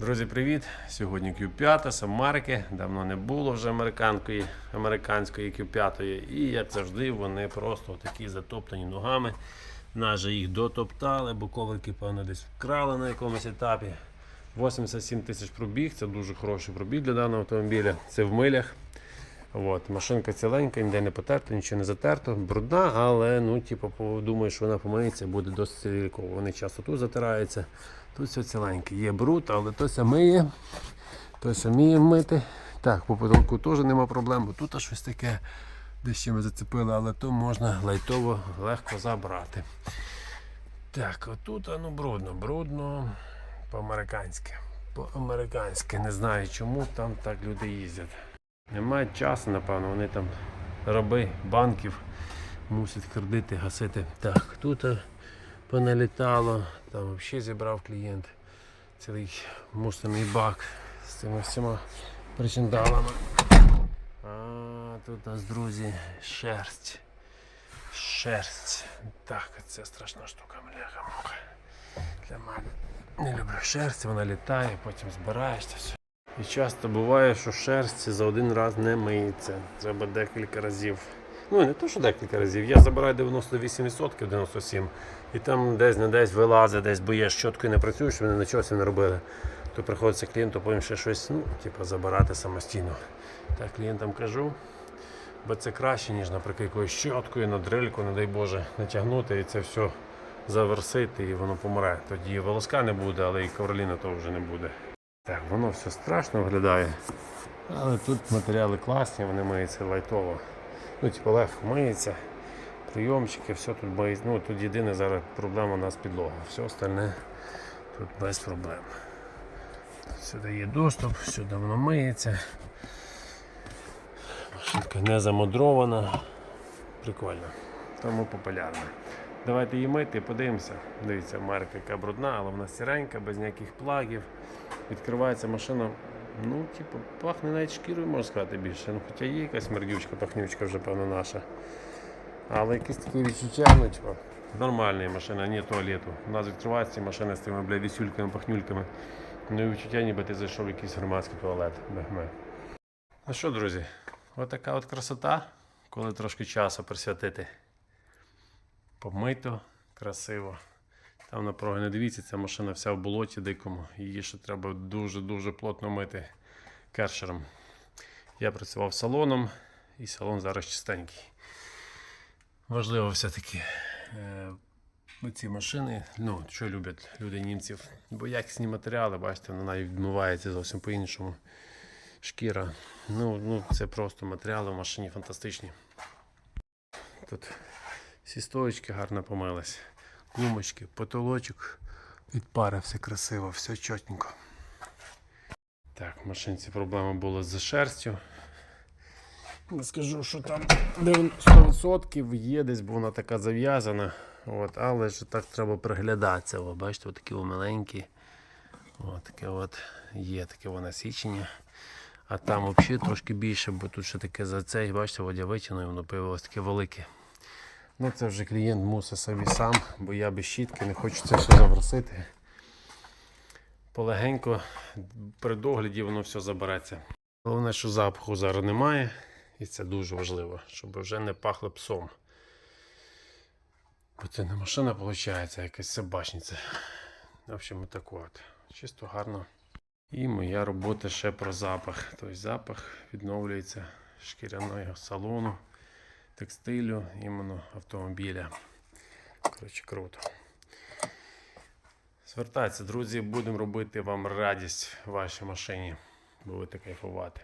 Друзі, привіт! Сьогодні Q5 Самарки. Давно не було вже американської, американської Q5. І як завжди, вони просто такі затоптані ногами. Наже їх дотоптали, бо коврики, певно, десь вкрали на якомусь етапі. 87 тисяч пробіг, це дуже хороший пробіг для даного автомобіля. Це в милях. От, машинка ціленька, ніде не потерта, нічого не затерто, брудна, але ну, типу, думаю, що вона помиється, буде досить цілково. Вони часто тут затираються, тут все ціленьке. Є бруд, але то миє, то ся вміє мити. Так, по потолку теж нема проблем, бо тут щось таке, де ще ми зацепили, але то можна лайтово легко забрати. Так, отут ну, брудно, брудно по-американськи. По-американськи. Не знаю чому там так люди їздять. Немає часу, напевно, вони там раби банків мусять кредити гасити. Так, тут е, поналітало, там взагалі зібрав клієнт цілий мусорний бак з цими всіма причиндалами. А тут у нас, друзі, шерсть. Шерсть. Так, це страшна штука, бляха муха. Для мене. Не люблю шерсть, вона літає, потім збираєшся. І часто буває, що шерсть за один раз не миється. Треба декілька разів. Ну, не то, що декілька разів. Я забираю 98%, 97%, і там десь не десь вилазить, десь бо є щоткою не працює, що вони нічого не робили. То приходиться клієнту, потім ще щось ну, типу, забирати самостійно. Так клієнтам кажу. Бо це краще, ніж, наприклад, якоюсь щоткою на дрильку, не дай Боже, натягнути і це все заверсити, і воно помре. Тоді волоска не буде, але і ковроліна того вже не буде. Так, воно все страшно виглядає. Але тут матеріали класні, вони миються лайтово. Ну, типу, легко миється. Прийомчики, все тут миється. Ну, тут єдина зараз проблема у нас підлога. Все остальне тут без проблем. Сюди є доступ, сюди воно миється. Машинка не замудрована. Прикольно. Тому популярна. Давайте її мити подивимося. Дивіться, марка яка брудна, але вона сіренька, без ніяких плагів. Відкривається машина. Ну, типу, пахне навіть шкірою, можна сказати більше. Ну, хоча є якась мердючка, пахнючка вже, певно, наша. Але якісь такі відчуття, ну, типу, нормальні машина, не туалету. У нас відкриваються ці машини з тими, бля, вісюльками, пахнюльками. Ну і відчуття, ніби ти зайшов в якийсь громадський туалет. Бехме. Ну що, друзі, отака от красота, коли трошки часу присвятити. Помито, красиво. Там напруги не дивіться, ця машина вся в болоті дикому. Її ще треба дуже-дуже плотно мити кершером. Я працював салоном і салон зараз чистенький. Важливо все-таки е, ці машини, ну, що люблять люди німців, бо якісні матеріали, бачите, вона відмивається зовсім по-іншому. Шкіра. Ну, ну, це просто матеріали в машині фантастичні. Тут всі стоечки гарно помились. Гумочки, потолочок від пари, все красиво, все чотненько. Так, в машинці проблема була з шерстю. Не скажу, що там 100% є десь, бо вона така зав'язана. От, але ж так треба приглядатися. О, бачите, такі маленькі. От, таке от є таке воно січення. А там взагалі трошки більше, бо тут ще таке за цей, бачите, водя витягнув, воно появилось таке велике. Ну це вже клієнт мусить собі сам, бо я без щітки не хочу це все заверсити. Полегенько, при догляді воно все забереться. Головне, що запаху зараз немає, і це дуже важливо, щоб вже не пахло псом. Бо це не машина виходить, а якась собачниця. В общем, так от. Чисто гарно. І моя робота ще про запах. Тобто запах відновлюється шкіряного салону, текстилю, іменно автомобіля. Коротше, круто. Звертайтеся, друзі, будемо робити вам радість в вашій машині. Будете кайфувати.